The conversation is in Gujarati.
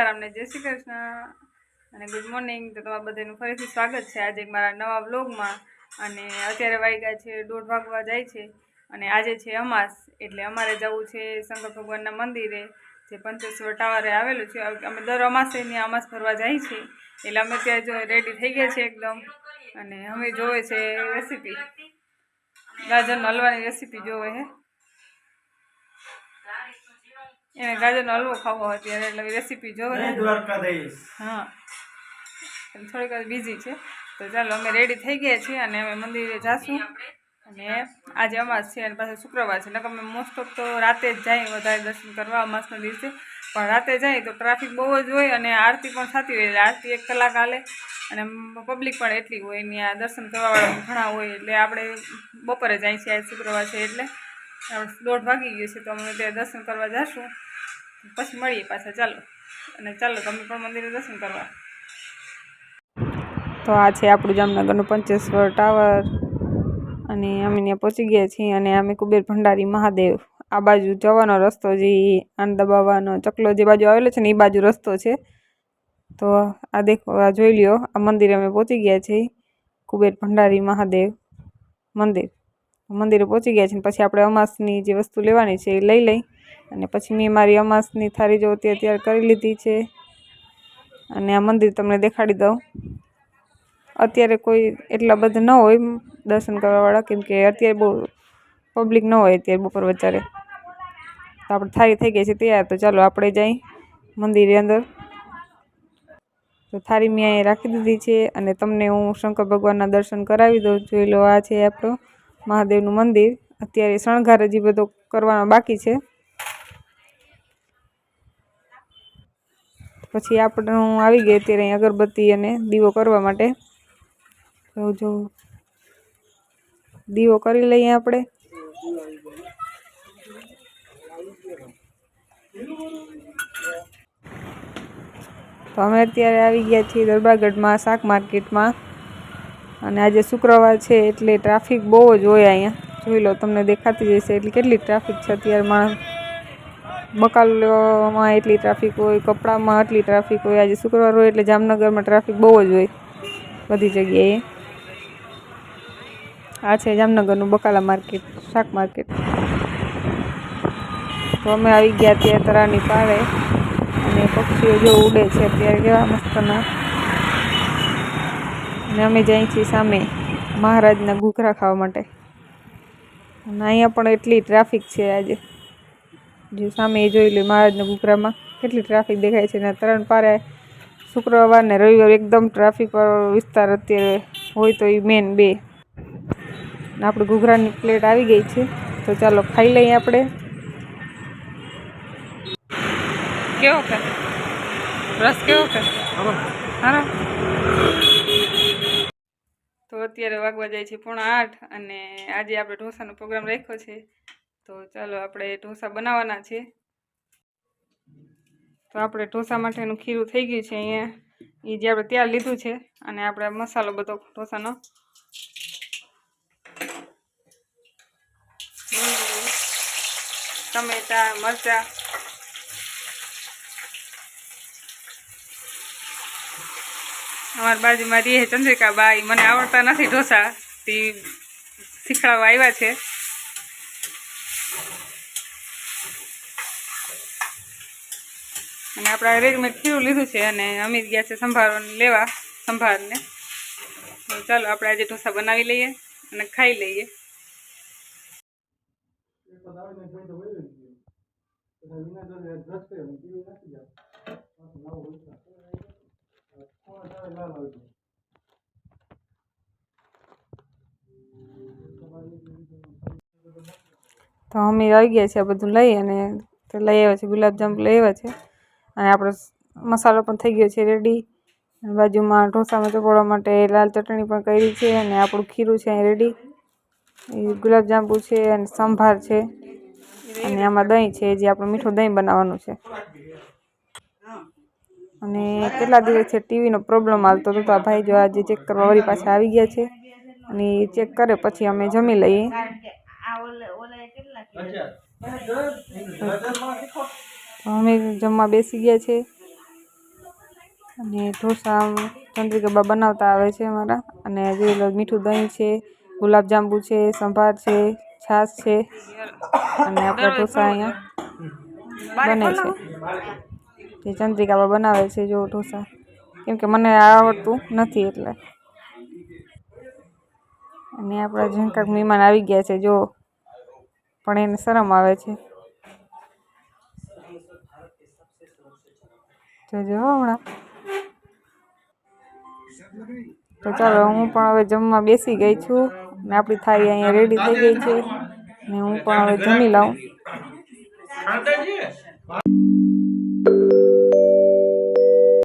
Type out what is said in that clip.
સીતારામને જય શ્રી કૃષ્ણ અને ગુડ મોર્નિંગ તો તમારા બધાનું ફરીથી સ્વાગત છે. આજે મારા નવા બ્લોગમાં અને અત્યારે વાગ્યા છે, દોઢ વાગવા જાય છે અને આજે છે અમાસ. એટલે અમારે જવું છે શંકર ભગવાનના મંદિરે, જે પંચેશ્વર ટાવરે આવેલું છે. અમે દર અમાસે ત્યાં અમાસ ફરવા જાય છે. એટલે અમે ત્યાં જો રેડી થઈ ગયા છે એકદમ. અને અમે જોવે છે રેસીપી ગાજરનો હલવાની રેસીપી જોવે છે એને ગાજરનો હલવો ખાવો અત્યારે એટલે રેસીપી જોવે હા. થોડીક વાર બિઝી છે. તો ચાલો અમે રેડી થઈ ગયા છીએ અને અમે મંદિરે જાશું. અને આજે અમાસ છે અને પાછું શુક્રવાર છે. નકર અમે મોસ્ટ ઓફ તો રાતે જ જાય વધારે દર્શન કરવા અમાસના દિવસે. પણ રાતે જાય તો ટ્રાફિક બહુ જ હોય અને આરતી પણ થતી હોય એટલે આરતી એક કલાક હાલે. અને પબ્લિક પણ એટલી હોય ત્યાં દર્શન કરવાવાળા ઘણા હોય એટલે આપણે બપોરે જાય છે આજે શુક્રવાર છે એટલે. દોઢ વાગી ગયું છે તો અમે ત્યાં દર્શન કરવા જઈશું પછી મળીએ પાછા, ચાલો. અને ચાલો, તમે પણ મંદિરે દર્શન કરવા. તો આ છે આપણું જામનગરનું પંચેશ્વર ટાવર. અને અમે ત્યાં પહોંચી ગયા છીએ અને અમે કુબેર ભંડારી મહાદેવ આ બાજુ જવાનો રસ્તો જે આનંદ દબાવવાનો ચકલો જે બાજુ આવેલો છે ને એ બાજુ રસ્તો છે. તો આ દેખો, આ જોઈ લ્યો, આ મંદિરે અમે પહોંચી ગયા છીએ. કુબેર ભંડારી મહાદેવ મંદિર. મંદિરે પહોંચી ગયા છીએ પછી આપણે અમાસની જે વસ્તુ લેવાની છે એ લઈ લઈ અને પછી મેં મારી અમાસની થાળી જો તે તૈયાર કરી લીધી છે અને આ મંદિર તમને દેખાડી દઉં. અત્યારે કોઈ એટલા બધા ન હોય દર્શન કરવાવાળા, કેમ કે અત્યારે બહુ પબ્લિક ન હોય અત્યારે બપોર વચારે તો આપણે થાળી થઈ ગઈ છે તૈયાર, તો ચાલો આપણે જઈ મંદિરે અંદર. તો થાળી મેં અહીંયા રાખી દીધી છે અને તમને હું શંકર ભગવાનના દર્શન કરાવી દઉં. જોઈ લો આ છે આપણું મહાદેવનું મંદિર. અત્યારે શણગાર હજી બધો કરવાનો બાકી છે. પછી આપણે હું આવી ગઈ અત્યારે અહીં અગરબત્તી અને દીવો કરવા માટે. જો દીવો કરી લઈએ આપણે. તો અમે અત્યારે આવી ગયા છીએ દરબારગઢમાં શાક માર્કેટમાં. અને આજે શુક્રવાર છે એટલે ટ્રાફિક બહુ જ હોય અહીંયા. જોઈ લો, તમને દેખાતી જશે એટલે કેટલી ટ્રાફિક છે અત્યારે માણસ. બકાલોમાં એટલી ટ્રાફિક હોય, કપડામાં એટલી ટ્રાફિક હોય. આજે શુક્રવાર હોય એટલે જામનગરમાં ટ્રાફિક બહુ જ હોય બધી જગ્યાએ. આ છે જામનગરનું બકાલા માર્કેટ, શાક માર્કેટ. તો અમે આવી ગયા ત્યાં તરાની પાળે. અને પક્ષીઓ જો ઉડે છે, અત્યારે કેવા મસ્તના. અને અમે જઈએ છીએ સામે મહારાજના ઘૂઘરા ખાવા માટે. અને અહીંયા પણ એટલી ટ્રાફિક છે આજે. જો સામે એ જોઈ લઈએ મહારાજના ઘૂઘરામાં કેટલી ટ્રાફિક દેખાય છે ને ત્રણ પારે શુક્રવાર ને રવિવાર એકદમ ટ્રાફિક વાળો વિસ્તાર અત્યારે હોય તો એ મેન બે. ને આપણે ઘૂઘરાની પ્લેટ આવી ગઈ છે. તો ચાલો ખાઈ લઈએ આપણે. કેવો કે રસ કેવો કે હા તો અત્યારે વાગવા જાય છે પોણા આઠ અને આજે આપણે ઢોસાનો પ્રોગ્રામ રાખ્યો છે. તો ચાલો આપણે ઢોસા બનાવવાના છે. તો આપણે ઢોસા માટેનું ખીરું થઈ ગયું છે અહીંયા. એ જે આપણે ત્યાર લીધું છે અને આપણે મસાલો બધો ઢોસાનો. ટમેટા, મરચાં અમારી બાજુમાં રહે ચંદ્રિકા બા મને આવડતા નથી ઢોસા. તે શીખવાડવા આવ્યા છે. અને આપણે રેડીમેડ ખીરું લીધું છે અને અમિત ગયા છે સંભાર લેવા, સંભારને. ચાલો આપણે આજે ઢોસા બનાવી લઈએ અને ખાઈ લઈએ. તો અમે આવી ગયા છે, આ બધું લઈ અને તે લઈ આવ્યા છે ગુલાબજાંબુ લઈ આવ્યા છે. અને આપણો મસાલો પણ થઈ ગયો છે રેડી બાજુમાં ઢોસામાં ચોપડવા માટે લાલ ચટણી પણ કરી છે અને આપણું ખીરું છે અહીં રેડી ગુલાબજાંબુ છે અને સંભાર છે. અને આમાં દહીં છે, જે આપણું મીઠું દહીં બનાવવાનું છે. અને કેટલા દિવસથી ટીવીનો પ્રોબ્લેમ આવતો હતો તો આ ભાઈ જો આજે ચેક કરવા વળી પાછા આવી ગયા છે. અને ચેક કરે પછી અમે જમી લઈએ. અમે જમવા બેસી ગયા છે. અને ઢોસા ચંદ્રિકાબા બનાવતા આવે છે અમારા. અને જે મીઠું દહીં છે, ગુલાબજાંબુ છે, સંભાર છે, છાશ છે. અને આપણા ઢોસા અહીંયા બને છે. જે ચંદ્રિકાબા બનાવે છે, જો ઢોસા. કેમ કે મને આવડતું નથી એટલે. અને આપણા ઝંકાક મહેમાન આવી ગયા છે, જો. પણ એને શરમ આવે છે. જોજો હમણાં. તો ચાલો, હું પણ હવે જમવા બેસી ગઈ છું. ને આપણી થાળી અહીંયા રેડી થઈ ગઈ છે. ને હું પણ હવે જમી લઉં.